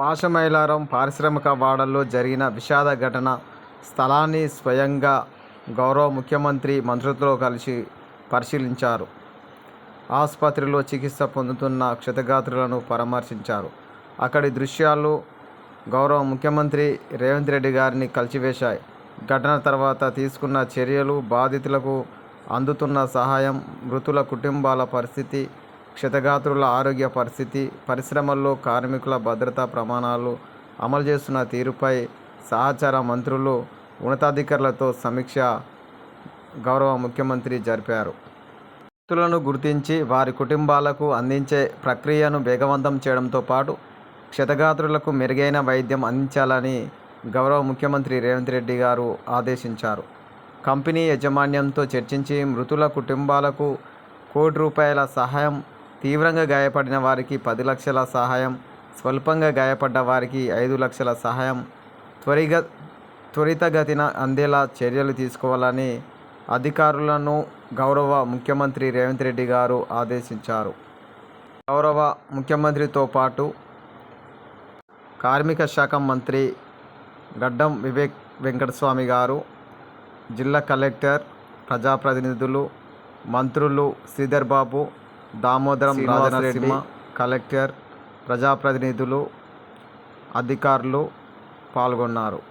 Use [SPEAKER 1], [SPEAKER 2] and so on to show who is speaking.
[SPEAKER 1] పాశమైలారం పారిశ్రామిక వాడల్లో జరిగిన విషాద ఘటన స్థలాన్ని స్వయంగా గౌరవ ముఖ్యమంత్రి మంత్రులతో కలిసి పరిశీలించారు. ఆసుపత్రిలో చికిత్స పొందుతున్న క్షతగాత్రులను పరామర్శించారు. అక్కడి దృశ్యాలు గౌరవ ముఖ్యమంత్రి రేవంత్ రెడ్డి గారిని కలిసివేశాయి. ఘటన తర్వాత తీసుకున్న చర్యలు బాధితులకు అందుతున్న సహాయం మృతుల కుటుంబాల పరిస్థితి క్షతగాత్రుల ఆరోగ్య పరిస్థితి పరిశ్రమల్లో కార్మికుల భద్రతా ప్రమాణాలు అమలు చేస్తున్న తీరుపై సహచార మంత్రులు ఉన్నతాధికారులతో సమీక్ష గౌరవ ముఖ్యమంత్రి జరిపారు. వ్యక్తులను గుర్తించి వారి కుటుంబాలకు అందించే ప్రక్రియను వేగవంతం చేయడంతో పాటు క్షతగాత్రులకు మెరుగైన వైద్యం అందించాలని గౌరవ ముఖ్యమంత్రి రేవంత్ రెడ్డి గారు ఆదేశించారు. కంపెనీ యాజమాన్యంతో చర్చించి మృతుల కుటుంబాలకు కోటి రూపాయల సహాయం తీవ్రంగా గాయపడిన వారికి పది లక్షల సహాయం స్వల్పంగా గాయపడ్డ వారికి ఐదు లక్షల సహాయం త్వరిగ త్వరితగతిన అందేలా చర్యలు తీసుకోవాలని అధికారులను గౌరవ ముఖ్యమంత్రి రేవంత్ రెడ్డి గారు ఆదేశించారు. గౌరవ ముఖ్యమంత్రితో పాటు కార్మిక శాఖ మంత్రి గడ్డం వివేక్ వెంకటస్వామి గారు జిల్లా కలెక్టర్ ప్రజాప్రతినిధులు మంత్రులు శ్రీధర్ బాబు దామోదరం రాజనరసింహ కలెక్టర్ ప్రజాప్రతినిధులు అధికారులు పాల్గొన్నారు.